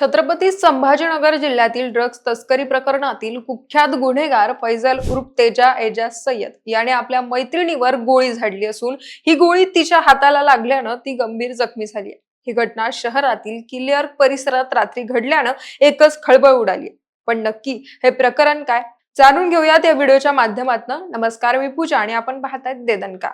छत्रपती संभाजीनगर जिल्ह्यातील ड्रग्ज तस्करी प्रकरणातील कुख्यात गुन्हेगार फैजल उर्फ तेजा एजाज सय्यद याने आपल्या मैत्रिणीवर गोळी झाडली असून ही गोळी तिच्या हाताला लागल्यानं ती गंभीर जखमी झाली आहे. ही घटना शहरातील किल्लेअर परिसरात रात्री घडल्यानं एकच खळबळ उडाली पण नक्की हे प्रकरण काय? जाणून घेऊयात या व्हिडिओच्या माध्यमातून. नमस्कार मी पूजा आणि आपण पाहतायत देदनका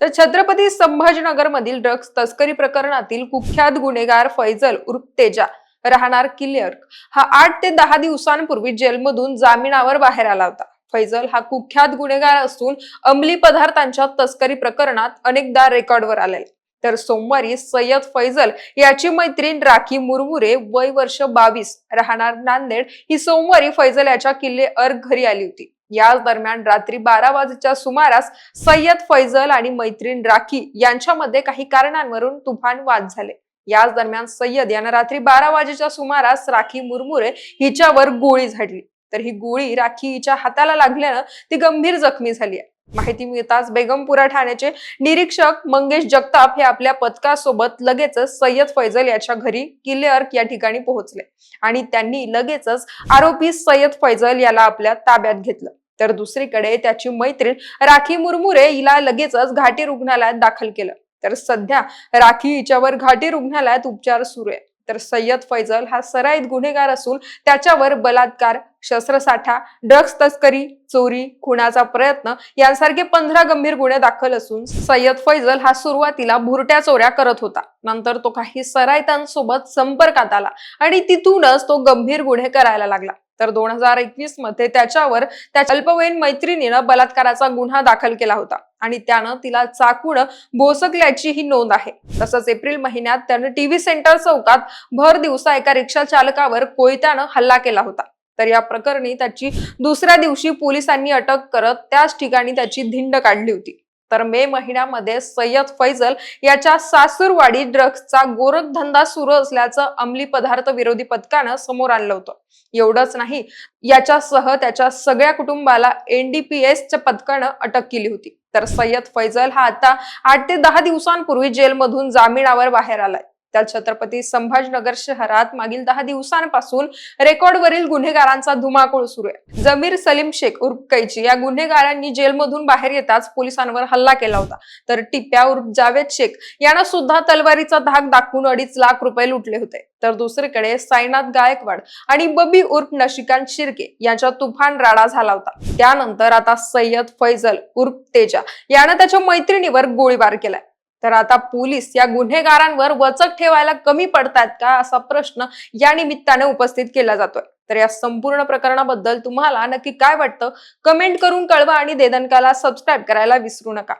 तर छत्रपती संभाजीनगर मधील ड्रग्ज तस्करी प्रकरणातील कुख्यात गुन्हेगार फैजल उर्फ तेजा राहणार किल्लेअर हा आठ ते दहा दिवसांपूर्वी जेलमधून जामिनावर बाहेर आला होता. फैजल हा कुख्यात गुन्हेगार असून अंमली पदार्थांच्या तस्करी प्रकरणात अनेकदा रेकॉर्डवर आलेला तर सोमवारी सय्यद फैजल याची मैत्रीण राखी मुरमुरे वय वर्ष बावीस राहणार नांदेड ही सोमवारी फैजल याच्या किल्ले अर्ग घरी आली होती. याच दरम्यान रात्री बारा वाजेच्या सुमारास सय्यद फैजल आणि मैत्रीण राखी यांच्यामध्ये काही कारणांवरून तुफान वाद झाले. याच दरम्यान सय्यद यानं रात्री बारा वाजेच्या सुमारास राखी मुरमुरे हिच्यावर गोळी झाडली. तर ही गोळी राखी हिच्या हाताला लागल्यानं ती गंभीर जखमी झाली आहे. माहिती मिळताच बेगमपुरा ठाण्याचे निरीक्षक मंगेश जगताप हे आपल्या पथकासोबत लगेचच सय्यद फैजल याच्या घरी किल्ले अर्क या ठिकाणी पोहोचले. आणि त्यांनी लगेचच आरोपी सय्यद फैजल याला आपल्या ताब्यात घेतलं. तर दुसरीकडे त्याची मैत्रीण राखी मुरमुरे हिला लगेचच घाटी रुग्णालयात दाखल केलं. तर सध्या राखी हिच्यावर घाटी रुग्णालयात उपचार सुरू आहे. तर सय्यद फैजल हा सराईत गुन्हेगार असून त्याच्यावर बलात्कार शस्त्रसाठा ड्रग्ज तस्करी चोरी खुनाचा प्रयत्न यांसारखे पंधरा गंभीर गुन्हे दाखल असून सय्यद फैजल हा सुरुवातीला भुरट्या चोऱ्या करत होता. नंतर तो काही सरायतांसोबत संपर्कात आला आणि तिथूनच तो गंभीर गुन्हे करायला लागला. तर दोन हजार एकवीसमध्ये त्याच्यावर त्याच्या अल्पवयीन मैत्रिणीनं बलात्काराचा गुन्हा दाखल केला होता. आणि त्यानं तिला चाकून भोसकल्याची ही नोंद आहे. तसंच एप्रिल महिन्यात त्यानं टीव्ही सेंटर चौकात भर दिवसा एका रिक्षा चालकावर कोयत्यानं हल्ला केला होता. तर या प्रकरणी त्याची दुसऱ्या दिवशी पोलिसांनी अटक करत त्याच ठिकाणी त्याची धिंड काढली होती. तर मे महिन्यामध्ये सय्यद फैजल याच्या सासूरवाडी ड्रग्सचा गोरखधंदा सुरू असल्याचं अंमली पदार्थ विरोधी पथकानं समोर आणलं होतं. एवढंच नाही याच्यासह त्याच्या सगळ्या कुटुंबाला एनडीपीएसच्या पथकानं अटक केली होती. तर सय्यद फैजल हा आता आठ ते दहा दिवसांपूर्वी जेलमधून जामिनावर बाहेर आलाय. त्या छत्रपती संभाजीनगर शहरात मागील दहा दिवसांपासून रेकॉर्डवरील गुन्हेगारांचा धुमाकूळ सुरू आहे. जमीर सलीम शेख उर्फ कैची या गुन्हेगारांनी जेलमधून बाहेर येताच पोलिसांवर हल्ला केला होता. तर टिप्या उर्फ जावेद शेख यानं सुद्धा तलवारीचा धाक दाखवून अडीच लाख रुपये लुटले होते. तर दुसरीकडे साईनाथ गायकवाड आणि बबी उर्फ नशिकांत शिर्के यांच्या तुफान राडा झाला होता. त्यानंतर आता सय्यद फैजल उर्फ तेजा यानं त्याच्या मैत्रिणीवर गोळीबार केलाय. तर आता पोलीस या गुन्हेगारांवर वचक ठेवायला कमी पडतात का असा प्रश्न या निमित्ताने उपस्थित केला जातोय. तर या संपूर्ण प्रकरणाबद्दल तुम्हाला नक्की काय वाटतं? कमेंट करून कळवा आणि देदनकाला सबस्क्राईब करायला विसरू नका.